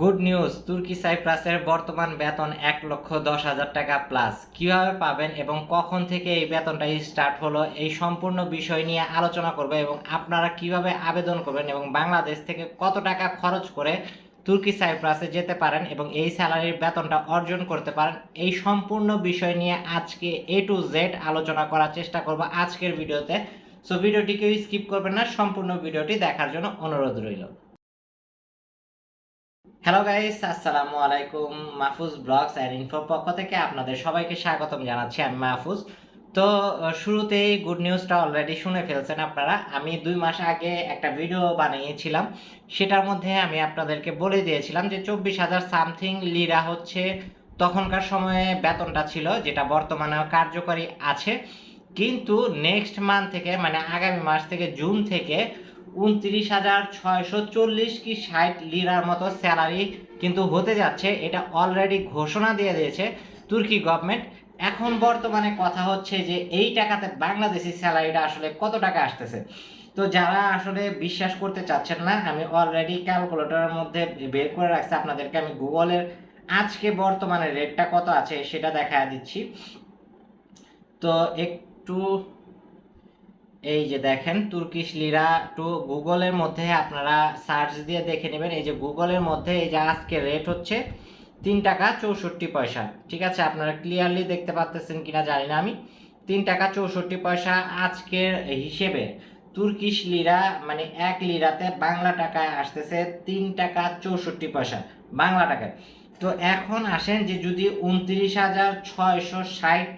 Good news, তুর্কি সাইপ্রাসের বর্তমান বেতন এক লক্ষ দশ হাজার টাকা প্লাস কীভাবে পাবেন এবং কখন থেকে এই বেতনটা স্টার্ট হলো, এই সম্পূর্ণ বিষয় নিয়ে আলোচনা করবে এবং আপনারা কীভাবে আবেদন করবেন এবং বাংলাদেশ থেকে কত টাকা খরচ করে তুর্কি সাইপ্রাসে যেতে পারেন এবং এই স্যালারির বেতনটা অর্জন করতে পারেন, এই সম্পূর্ণ বিষয় নিয়ে আজকে এ টু জেড আলোচনা করার চেষ্টা করব আজকের ভিডিওতে। সো ভিডিওটি কেউ স্কিপ করবেন না, সম্পূর্ণ ভিডিওটি দেখার জন্য অনুরোধ রইল। হ্যালো গাইস আসসালামু আলাইকুম মাহফুজ ব্লগস অ্যান্ড ইনফোর পক্ষ থেকে আপনাদের সবাইকে স্বাগতম জানাচ্ছি আমি মাহফুজ। তো শুরুতেই গুড নিউজটা অলরেডি শুনে ফেলছেন আপনারা। আমি দুই মাস আগে একটা ভিডিও বানিয়েছিলাম। সেটার মধ্যে আমি আপনাদেরকে বলে দিয়েছিলাম যে চব্বিশ হাজার সামথিং লিরা হচ্ছে তখনকার সময়ে বেতনটা ছিল, যেটা বর্তমানেও কার্যকরী আছে। কিন্তু নেক্সট মান্থ থেকে মানে আগামী মাস থেকে, জুন থেকে উনত্রিশ হাজার ছয়শো চল্লিশ কি ষাট লিরার মতো স্যালারি কিন্তু হতে যাচ্ছে, এটা অলরেডি ঘোষণা দিয়ে দিয়েছে তুর্কি গভর্নমেন্ট এখন বর্তমানে কথা হচ্ছে যে এই টাকাতে বাংলাদেশি স্যালারিটা আসলে কত টাকা আসতেছে। তো যারা আসলে বিশ্বাস করতে চাচ্ছেন না, আমি অলরেডি ক্যালকুলেটরের মধ্যে বের করে রাখছি আপনাদেরকে, আমি গুগলের আজকে বর্তমানে রেটটা কত আছে সেটা দেখা দিচ্ছি। তো একটু এই যে দেখেন তুর্কিশ লিরা টু গুগলের মধ্যে আপনারা সার্চ দিয়ে দেখে নেবেন। এই যে গুগলের মধ্যে এই যে আজকে রেট হচ্ছে তিন টাকা চৌষট্টি পয়সা। ঠিক আছে? আপনারা ক্লিয়ারলি দেখতে পাচ্ছেন কিনা জানি না আমি। তিন টাকা চৌষট্টি পয়সা আজকের হিসেবে তুর্কিশ লিরা মানে এক লিরাতে বাংলা টাকায় আসতেছে তিন টাকা চৌষট্টি পয়সা বাংলা টাকায়। তো এখন আসেন যে যদি উনত্রিশ হাজার ছয়শো ষাট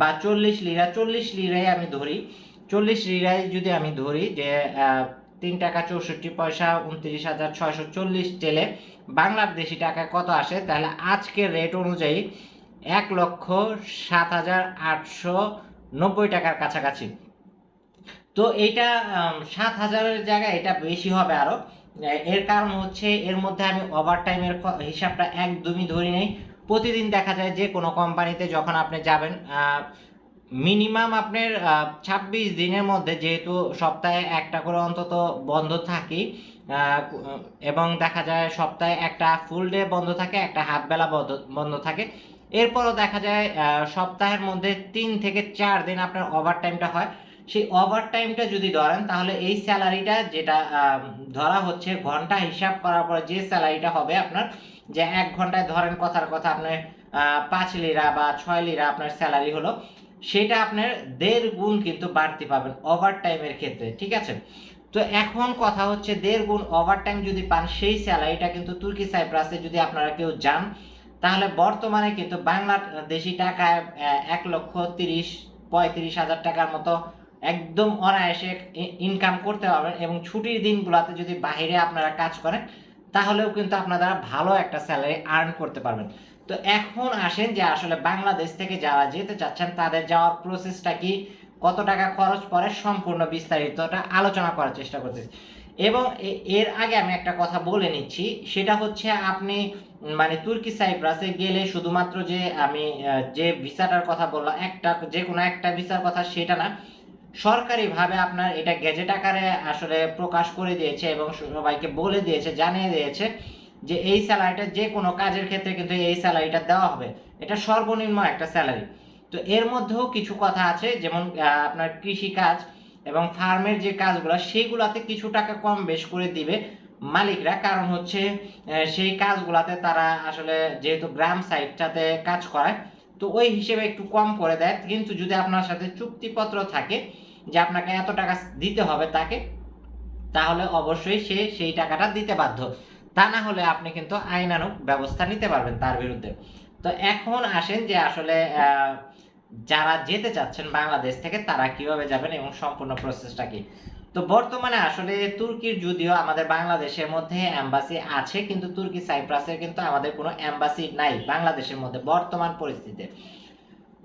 বা চল্লিশ লিরা, চল্লিশ লিরাই আমি ধরি চল্লিশ লিরাই যদি আমি ধরি যে তিন টাকা চৌষট্টি পয়সা উনত্রিশ হাজার ছয়শো চল্লিশ টেলে বাংলাদেশি টাকায় কত আসে? তাহলে আজকের রেট অনুযায়ী এক লক্ষ সাত হাজার আটশো নব্বই টাকার কাছাকাছি। তো আম, সাত হাজারের জায়গায় এটা বেশি হবে আরও এর কারণ হচ্ছে এর মধ্যে আমি ওভার টাইমের হিসাবটা একদমই ধরি নেই। প্রতিদিন দেখা যায় যে কোনো কোম্পানিতে যখন আপনি যাবেন মিনিমাম আপনার ছাব্বিশ দিনের মধ্যে যেহেতু সপ্তাহে একটা করে অন্তত বন্ধ থাকে এবং দেখা যায় সপ্তাহে একটা ফুল ডে বন্ধ থাকে, একটা হাফ বেলা বন্ধ থাকে। এরপরও দেখা যায় সপ্তাহের মধ্যে তিন থেকে চার দিন আপনার ওভার টাইমটা হয়। সেই ওভার টাইমটা যদি ধরেন, তাহলে এই স্যালারিটা যেটা ধরা হচ্ছে ঘণ্টা হিসাব করার পর যে স্যালারিটা হবে আপনার, যে এক ঘন্টায় ধরেন কথার কথা আপনার পাঁচ লিরা বা ছয় লিরা আপনার স্যালারি হলো সেটা আপনার দেড় গুণ কিন্তু বাড়তি পাবেন ওভার টাইমের ক্ষেত্রে, ঠিক আছে? তো এখন কথা হচ্ছে দেড় গুণ ওভার টাইম যদি পান, সেই স্যালারিটা কিন্তু তুর্কি সাইপ্রাসে যদি আপনারা কেউ যান, তাহলে বর্তমানে কিন্তু বাংলাদেশি টাকায় এক লক্ষ তিরিশ, পঁয়ত্রিশ হাজার টাকার মতো একদম অনায়াসে ইনকাম করতে পারবেন এবং ছুটির দিনগুলোতে যদি বাইরে আপনারা কাজ করেন, তাহলেও কিন্তু আপনারা ভালো একটা স্যালারি আর্ন করতে পারবেন। তো এখন আসেন যে আসলে বাংলাদেশ থেকে যারা যেতে চাচ্ছেন, তাদের যাওয়ার প্রসেসটা কি? কত টাকা খরচ পড়ে? সম্পূর্ণ বিস্তারিতটা আলোচনা করার চেষ্টা করতেছি। এবং এর আগে আমি একটা কথা বলে নিচ্ছি, সেটা হচ্ছে আপনি মানে তুর্কি সাইপ্রাসে গেলে শুধুমাত্র যে আমি যে ভিসাটার কথা বললাম, একটা, যে কোনো একটা ভিসার কথা সেটা না, সরকারিভাবে আপনার এটা গেজেট আকারে আসলে প্রকাশ করে দিয়েছে এবং সবাইকে বলে দিয়েছে, জানিয়ে দিয়েছে। যে এই স্যালারিটা যে কোনো কাজের ক্ষেত্রে কিন্তু এই স্যালারিটা দেওয়া হবে। এটা সর্বনিম্ন একটা স্যালারি। তো এর মধ্যেও কিছু কথা আছে, যেমন আপনার কৃষি কাজ এবং ফার্মের যে কাজগুলো, সেইগুলাতে কিছু টাকা কম বেশ করে দিবে মালিকরা। কারণ হচ্ছে সেই কাজগুলাতে তারা আসলে যেহেতু গ্রাম সাইডটাতে কাজ করায়, তো ওই হিসেবে একটু কম করে দেয়। কিন্তু যদি আপনার সাথে চুক্তিপত্র থাকে যে আপনাকে এত টাকা দিতে হবে তাকে, তাহলে অবশ্যই সে সেই টাকাটা দিতে বাধ্য। তা না হলে আপনি কিন্তু আইনানুগ ব্যবস্থা নিতে পারবেন তার বিরুদ্ধে। তো এখন আসেন যে আসলে যারা যেতে চাচ্ছেন বাংলাদেশ থেকে, তারা কীভাবে যাবেন এবং সম্পূর্ণ প্রসেসটা কি? তো বর্তমানে আসলে তুর্কির যদিও আমাদের বাংলাদেশের মধ্যে অ্যাম্বাসি আছে, কিন্তু তুর্কি সাইপ্রাসের কিন্তু আমাদের কোনো অ্যাম্বাসি নাই বাংলাদেশের মধ্যে বর্তমান পরিস্থিতিতে।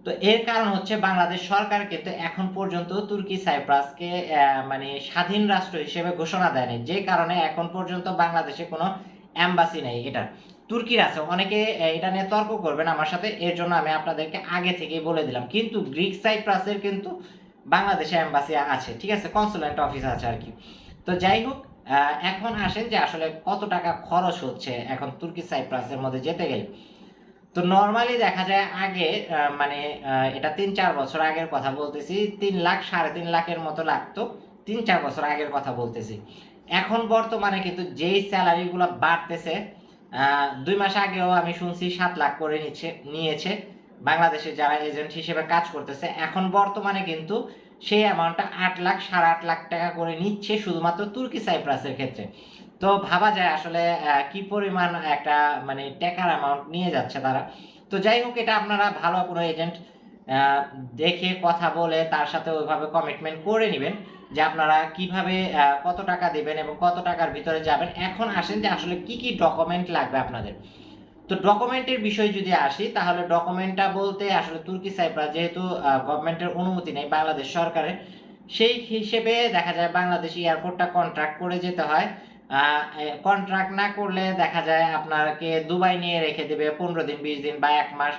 তো এর কারণ হচ্ছে বাংলাদেশ সরকার কিন্তু এখন পর্যন্ত তুর্কি, সাইপ্রাসকে মানে স্বাধীন রাষ্ট্র হিসেবে ঘোষণা দেয়নি। যে কারণে এখন পর্যন্ত বাংলাদেশে কোনো অ্যাম্বাসি নেই এটা তুর্কির আছে, অনেকে এটা নিয়ে তর্ক করবেন আমার সাথে, এর জন্য আমি আপনাদেরকে আগে থেকেই বলে দিলাম। কিন্তু গ্রিক, সাইপ্রাসের কিন্তু বাংলাদেশে অ্যাম্বাসি আছে, ঠিক আছে? কনসুলেন্ট অফিস আছে আর কি। তো যাই হোক এখন আসেন যে আসলে কত টাকা খরচ হচ্ছে এখন তুর্কি, সাইপ্রাসের মধ্যে যেতে গেলে। তো নর্মালি দেখা যায় আগে মানে এটা তিন চার বছর আগের কথা বলতেছি, তিন লাখ, সাড়ে তিন লাখের মতো লাগতো, তিন চার বছর আগের কথা বলতেছি। এখন বর্তমানে কিন্তু যেই স্যালারিগুলো বাড়তেছে দুই মাস আগেও আমি শুনছি সাত লাখ করে নিচ্ছে, নিয়েছে বাংলাদেশে যারা এজেন্ট হিসেবে কাজ করতেছে, এখন বর্তমানে কিন্তু সেই অ্যামাউন্টটা আট লাখ, সাড়ে আট লাখ টাকা করে নিচ্ছে শুধুমাত্র তুর্কি সাইপ্রাসের ক্ষেত্রে। তো ভাবা যায় আসলে কি পরিমাণ একটা মানে টাকার অ্যামাউন্ট নিয়ে যাচ্ছে তারা। তো যাই হোক, এটা আপনারা ভালো কোনো এজেন্ট দেখে কথা বলে তার সাথে ওইভাবে কমিটমেন্ট করে নেবেন যে আপনারা কীভাবে কত টাকা দেবেন এবং কত টাকার ভিতরে যাবেন। এখন আসেন যে আসলে কি কি ডকুমেন্ট লাগবে আপনাদের। তো ডকুমেন্টের বিষয় যদি আসি, তাহলে ডকুমেন্টটা বলতে আসলে তুর্কি সাইপ্রাস যেহেতু গভর্নমেন্টের অনুমতি নেই বাংলাদেশ সরকারের, সেই হিসেবে দেখা যায় বাংলাদেশ এয়ারপোর্টটা কন্ট্রাক্ট করে যেতে হয়। কন্ট্রাক্ট না করলে দেখা যায় আপনাকে দুবাই নিয়ে রেখে দেবে পনেরো দিন, বিশ দিন বা এক মাস,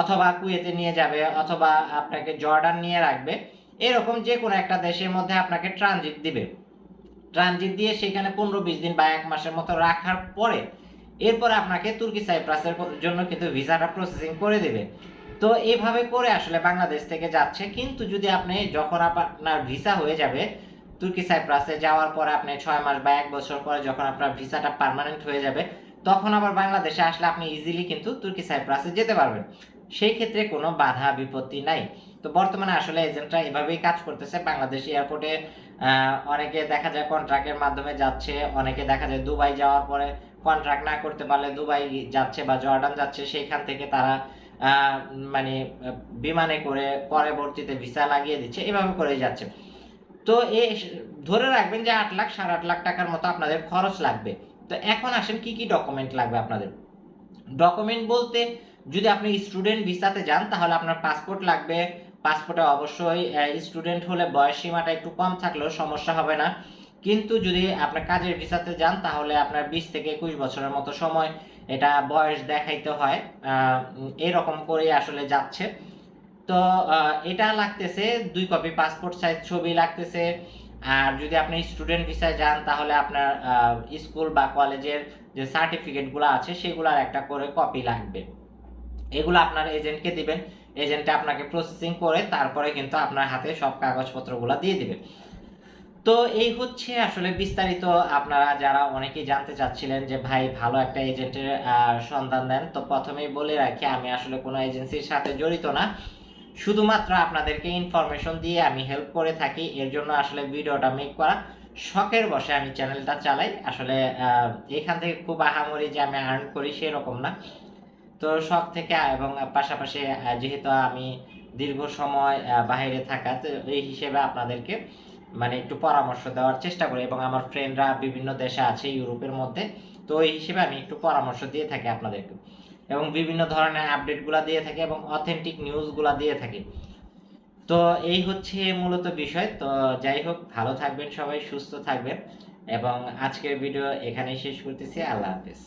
অথবা কুয়েতে নিয়ে যাবে, অথবা আপনাকে জর্ডান নিয়ে রাখবে। এরকম যে কোনো একটা দেশের মধ্যে আপনাকে ট্রানজিট দিবে। ট্রানজিট দিয়ে সেখানে পনেরো, বিশ দিন বা এক মাসের মতো রাখার পরে এরপরে আপনাকে তুর্কি সাইপ্রাসের জন্য কিন্তু ভিসাটা প্রসেসিং করে দেবে। তো এভাবে করে আসলে বাংলাদেশ থেকে যাচ্ছে। কিন্তু যদি আপনি যখন আপনার ভিসা হয়ে যাবে তুর্কি সাইপ্রাসে যাওয়ার পরে আপনি ছয় মাস বা এক বছর পরে যখন আপনার ভিসাটা পার্মানেন্ট হয়ে যাবে, তখন আবার বাংলাদেশে আসলে আপনি ইজিলি কিন্তু তুর্কি সাইপ্রাসে যেতে পারবেন। সেই ক্ষেত্রে কোনো বাধা বিপত্তি নাই। তো বর্তমানে আসলে এজেন্টরা এভাবেই কাজ করতেছে। বাংলাদেশ এয়ারপোর্টে অনেকে দেখা যায় কন্ট্রাক্টের মাধ্যমে যাচ্ছে, অনেকে দেখা যায় দুবাই যাওয়ার পরে কন্ট্রাক্ট না করতে পারলে দুবাই যাচ্ছে বা জর্ডান যাচ্ছে সেইখান থেকে তারা মানে বিমানে করে পরবর্তীতে ভিসা লাগিয়ে দিচ্ছে। এভাবে করেই যাচ্ছে। তো এ ধরে রাখবেন যে আট লাখ, সাড়ে আট লাখ টাকার মতো আপনাদের খরচ লাগবে। তো এখন আসেন কি কি ডকুমেন্ট লাগবে আপনাদের? ডকুমেন্ট বলতে যদি আপনি স্টুডেন্ট ভিসাতে যান, তাহলে আপনার পাসপোর্ট লাগবে। পাসপোর্টে অবশ্যই স্টুডেন্ট হলে বয়স সীমাটা একটু কম থাকলেও সমস্যা হবে না। কিন্তু যদি আপনার কাজের ভিসাতে যান, তাহলে আপনার বিশ থেকে একুশ বছরের মতো সময় এটা বয়স দেখাইতে হয়। এরকম করে আসলে যাচ্ছে। তো এটা লাগতেছে দুই কপি পাসপোর্ট সাইজ ছবি লাগতেছে। আর যদি আপনি স্টুডেন্ট ভিসায় যান, তাহলে আপনার স্কুল বা কলেজের যে সার্টিফিকেটগুলো আছে, সেগুলোর একটা করে কপি লাগবে। এগুলো আপনার এজেন্টকে দিবেন। এজেন্টে আপনাকে প্রসেসিং করে তারপরে কিন্তু আপনার হাতে সব কাগজপত্রগুলো দিয়ে দিবে। তো এই হচ্ছে আসলে বিস্তারিত আপনারা যারা অনেকেই জানতে চাচ্ছিলেন যে, ভাই, ভালো একটা এজেন্টের সন্ধান দেন। তো প্রথমেই বলে রাখি, আমি আসলে কোনো এজেন্সির সাথে জড়িত না। শুধুমাত্র আপনাদেরকে ইনফরমেশন দিয়ে আমি হেল্প করে থাকি, এর জন্য আসলে ভিডিওটা মেক করা শখের বসে আমি চ্যানেলটা চালাই। আসলে এখান থেকে খুব আহামরি যে আমি আর্ন করি সেরকম না। তো শখ থেকে, এবং পাশাপাশি যেহেতু আমি দীর্ঘ সময় বাইরে থাকা, তো এই হিসেবে আপনাদেরকে মানে একটু পরামর্শ দেওয়ার চেষ্টা করি, এবং আমার ফ্রেন্ডরা বিভিন্ন দেশে আছে, ইউরোপের মধ্যে, তো এই হিসেবে আমি একটু পরামর্শ দিয়ে থাকি আপনাদেরকে। এবং বিভিন্ন ধরনের আপডেটগুলো দিয়ে থাকে এবং অথেন্টিক নিউজগুলো দিয়ে থাকে। তো এই হচ্ছে মূলত বিষয়। তো যাই হোক, ভালো থাকবেন সবাই, সুস্থ থাকবেন এবং আজকের ভিডিও এখানেই শেষ করতেছি। আল্লাহ হাফেজ।